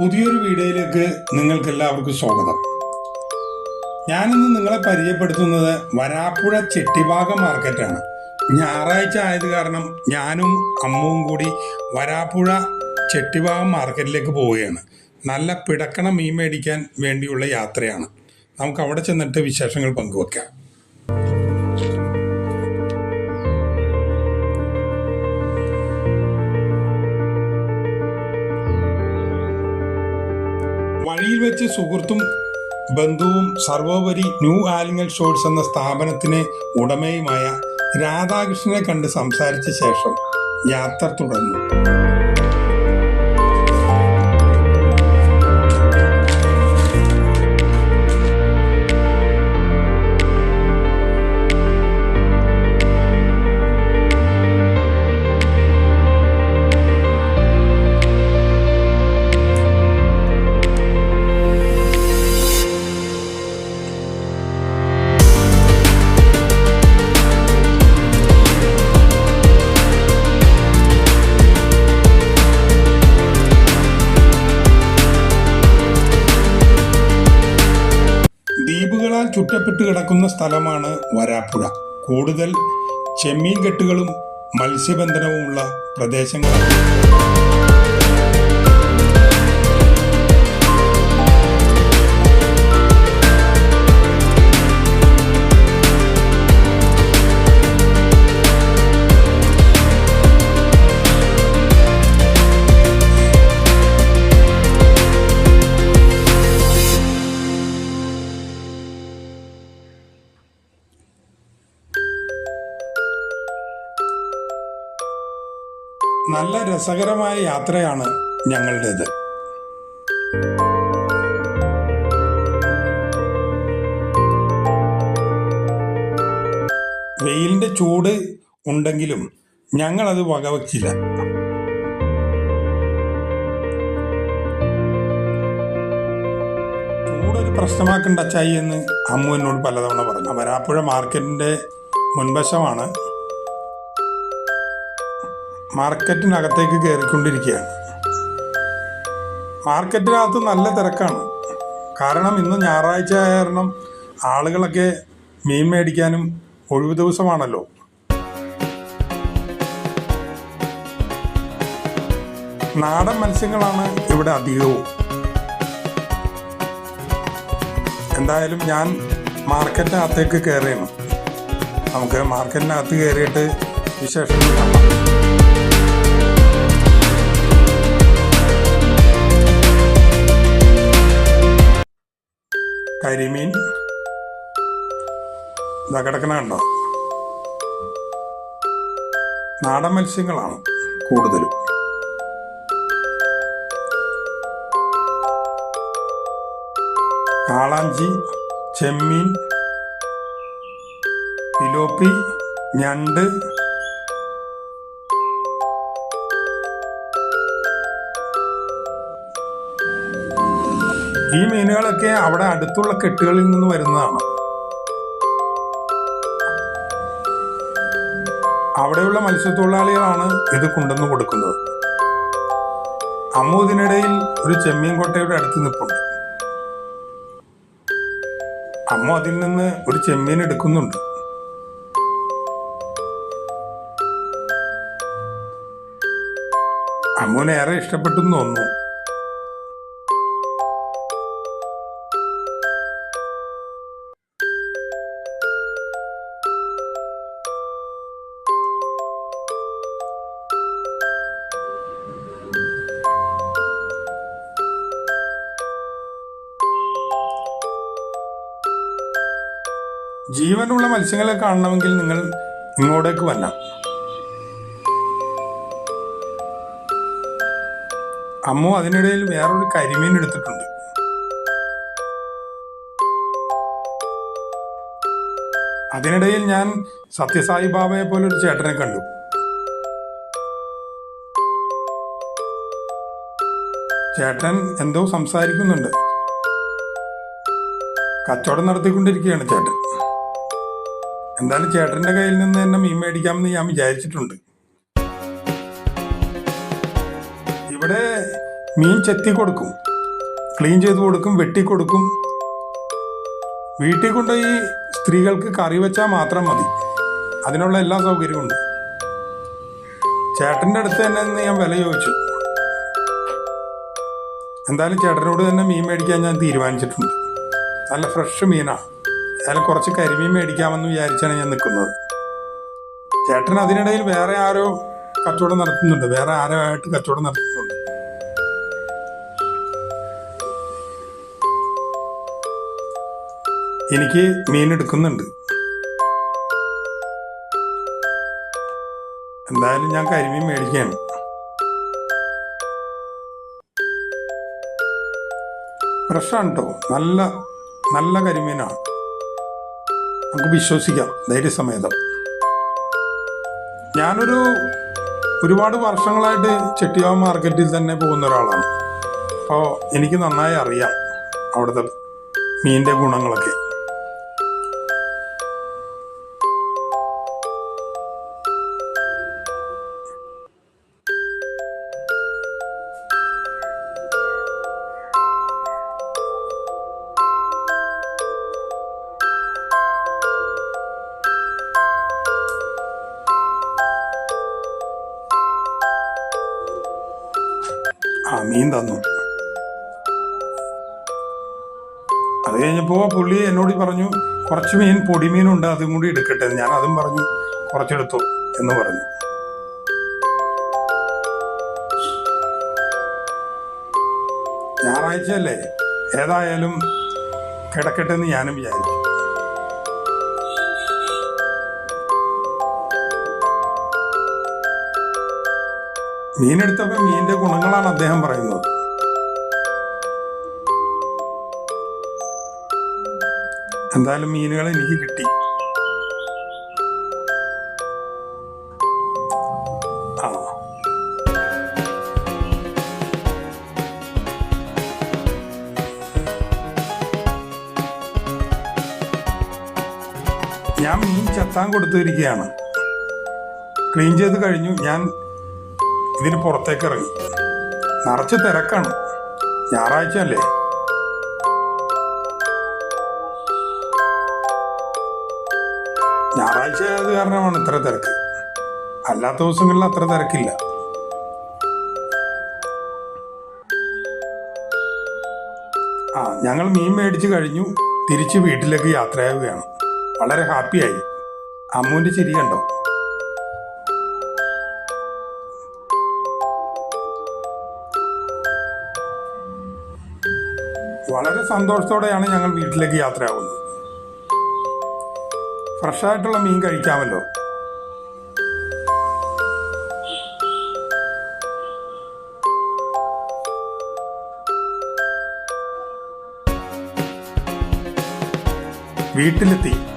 പുതിയൊരു വീഡിയോയിലേക്ക് നിങ്ങൾക്ക് എല്ലാവർക്കും സ്വാഗതം. ഞാനിന്ന് നിങ്ങളെ പരിചയപ്പെടുത്തുന്നത് വരാപ്പുഴ ചെട്ടിഭാഗം മാർക്കറ്റാണ്. ഞായറാഴ്ച ആയത് കാരണം ഞാനും അമ്മവും കൂടി വരാപ്പുഴ ചെട്ടിഭാഗം മാർക്കറ്റിലേക്ക് പോവുകയാണ്. നല്ല പിടക്കണ മീൻ മേടിക്കാൻ വേണ്ടിയുള്ള യാത്രയാണ്. നമുക്ക് അവിടെ ചെന്നിട്ട് വിശേഷങ്ങൾ പങ്കുവെക്കാം. വഴിയിൽ വെച്ച് സുഹൃത്തും ബന്ധുവും സർവോപരി ന്യൂ ആലിംഗൽ ഷോർട്സ് എന്ന സ്ഥാപനത്തിന് ഉടമയുമായ രാധാകൃഷ്ണനെ കണ്ട് സംസാരിച്ച ശേഷം യാത്ര തുടർന്നു. ദ്വീപുകളാൽ ചുറ്റപ്പെട്ട് കിടക്കുന്ന സ്ഥലമാണ് വരാപ്പുഴ. കൂടുതൽ ചെമ്മീൻ കെട്ടുകളും മത്സ്യബന്ധനവുമുള്ള പ്രദേശങ്ങളാണ്. നല്ല രസകരമായ യാത്രയാണ് ഞങ്ങളുടേത്. വെയിലിന്റെ ചൂട് ഉണ്ടെങ്കിലും ഞങ്ങൾ അത് വകവച്ചില്ല ചൂടൊരു പ്രശ്നമാക്കണ്ട അച്ചായി എന്ന് അമ്മു എന്നോട് പലതവണ പറഞ്ഞു. വരാപ്പുഴ മാർക്കറ്റിന്റെ മുൻവശമാണ്. മാർക്കറ്റിനകത്തേക്ക് കയറിക്കൊണ്ടിരിക്കുകയാണ്. മാർക്കറ്റിനകത്ത് നല്ല തിരക്കാണ്. കാരണം ഇന്ന് ഞായറാഴ്ച ആയ കാരണം ആളുകളൊക്കെ മീൻ മേടിക്കാനും ഒഴിവു ദിവസമാണല്ലോ. നാടൻ മത്സ്യങ്ങളാണ് ഇവിടെ അധികവും. എന്തായാലും ഞാൻ മാർക്കറ്റിനകത്തേക്ക് കയറിയാണ് നമുക്ക് മാർക്കറ്റിനകത്ത് കയറിയിട്ട് വിശേഷം കാണാം. കരിമീൻ. ഇതാ കിടക്കണ കണ്ടോ? നാടൻ മത്സ്യങ്ങളാണ് കൂടുതലും. കാളാഞ്ചി ചെമ്മീൻ പിലോപ്പി ഞണ്ട് ഈ മീനുകളൊക്കെ അവിടെ അടുത്തുള്ള കെട്ടുകളിൽ നിന്ന് വരുന്നതാണ്. അവിടെയുള്ള മത്സ്യത്തൊഴിലാളികളാണ് ഇത് കൊണ്ടുവന്ന് കൊടുക്കുന്നത്. അമ്മു ഇതിനിടയിൽ ഒരു ചെമ്മീൻ കൊട്ടയുടെ അടുത്ത് നിൽപ്പുണ്ട് അമ്മ അതിൽ നിന്ന് ഒരു ചെമ്മീൻ എടുക്കുന്നുണ്ട്. അമ്മുവിനേറെ ഇഷ്ടപ്പെട്ടു തോന്നുന്നു. ജീവനുള്ള മത്സ്യങ്ങളെ കാണണമെങ്കിൽ നിങ്ങൾ ഇങ്ങോട്ടേക്ക് വരണം. അമ്മു അതിനിടയിൽ വേറൊരു കരിമീൻ എടുത്തിട്ടുണ്ട്. അതിനിടയിൽ ഞാൻ സത്യസായി ബാബയെ പോലെ ഒരു ചേട്ടനെ കണ്ടു. ചേട്ടൻ എന്തോ സംസാരിക്കുന്നുണ്ട്. കച്ചവടം നടത്തിക്കൊണ്ടിരിക്കുകയാണ് ചേട്ടൻ. എന്തായാലും ചേട്ടന്റെ കയ്യിൽ നിന്ന് തന്നെ മീൻ മേടിക്കാമെന്ന് ഞാൻ വിചാരിച്ചിട്ടുണ്ട്. ഇവിടെ മീൻ ചെത്തി കൊടുക്കും. ക്ലീൻ ചെയ്ത് കൊടുക്കും വെട്ടി കൊടുക്കും. വീട്ടിൽ ഈ സ്ത്രീകൾക്ക് കറി വെച്ചാൽ മാത്രം മതി. അതിനുള്ള എല്ലാ സൗകര്യവും ഉണ്ട്. ചേട്ടന്റെ അടുത്ത് തന്നെ ഞാൻ വില ചോദിച്ചു. എന്തായാലും ചേട്ടനോട് തന്നെ മീൻ മേടിക്കാൻ ഞാൻ തീരുമാനിച്ചിട്ടുണ്ട്. നല്ല ഫ്രഷ് മീനാണ്. അയാൾ കുറച്ച് കരിമീൻ മേടിക്കാമെന്ന് വിചാരിച്ചാണ് ഞാൻ നിൽക്കുന്നത്. ചേട്ടൻ അതിനിടയിൽ വേറെ ആരോ കച്ചവടം നടത്തുന്നുണ്ട്. വേറെ ആരോ ആയിട്ട് കച്ചവടം നടത്തുന്നുണ്ട്. എനിക്ക് മീൻ എടുക്കുന്നുണ്ട്. എന്തായാലും ഞാൻ കരിമീൻ മേടിക്കുകയാണ്. ഫ്രഷാണ് കേട്ടോ നല്ല നല്ല കരിമീനാണ്. നമുക്ക് വിശ്വസിക്കാം. ധൈര്യസമേതം. ഞാനൊരു ഒരുപാട് വർഷങ്ങളായിട്ട് ചെട്ടിയാവ് മാർക്കറ്റിൽ തന്നെ പോകുന്ന ഒരാളാണ്. അപ്പോൾ എനിക്ക് നന്നായി അറിയാം അവിടുത്തെ മീനിന്റെ ഗുണങ്ങളൊക്കെ. തന്നു അത് കഴിഞ്ഞപ്പോൾ പുള്ളി എന്നോട് പറഞ്ഞു കുറച്ച് മീൻ പൊടിമീനുണ്ട് അതും കൂടി എടുക്കട്ടെ. ഞാൻ അതും പറഞ്ഞു കുറച്ചെടുത്തു എന്ന് പറഞ്ഞു. ഞായറാഴ്ചയല്ലേ ഏതായാലും കിടക്കട്ടെ എന്ന് ഞാനും വിചാരിച്ചു. മീനെടുത്തപ്പോൾ മീനിന്റെ ഗുണങ്ങളാണ് അദ്ദേഹം പറയുന്നത്. എന്തായാലും മീനുകൾ എനിക്ക് കിട്ടി. ഞാൻ മീൻ ചത്താൻ കൊടുത്തിരിക്കുകയാണ്. ക്ലീൻ ചെയ്ത് കഴിഞ്ഞു. ഞാൻ ഇതിന് പുറത്തേക്ക് ഇറങ്ങി. നിറച്ച് തിരക്കാണ്. ഞായറാഴ്ച അല്ലേ? ഞായറാഴ്ച ആയത് കാരണമാണ് ഇത്ര തിരക്ക്. അല്ലാത്ത ദിവസങ്ങളിൽ അത്ര തിരക്കില്ല. ആ ഞങ്ങൾ മീൻ മേടിച്ച് കഴിഞ്ഞു. തിരിച്ച് വീട്ടിലേക്ക് യാത്രയാവുകയാണ്. വളരെ ഹാപ്പിയായി. അമ്മുവിന്റെ ചിരി വളരെ സന്തോഷത്തോടെയാണ് ഞങ്ങൾ വീട്ടിലേക്ക് യാത്രയാവുന്നത്. ഫ്രഷായിട്ടുള്ള മീൻ കഴിക്കാമല്ലോ. വീട്ടിലെത്തി.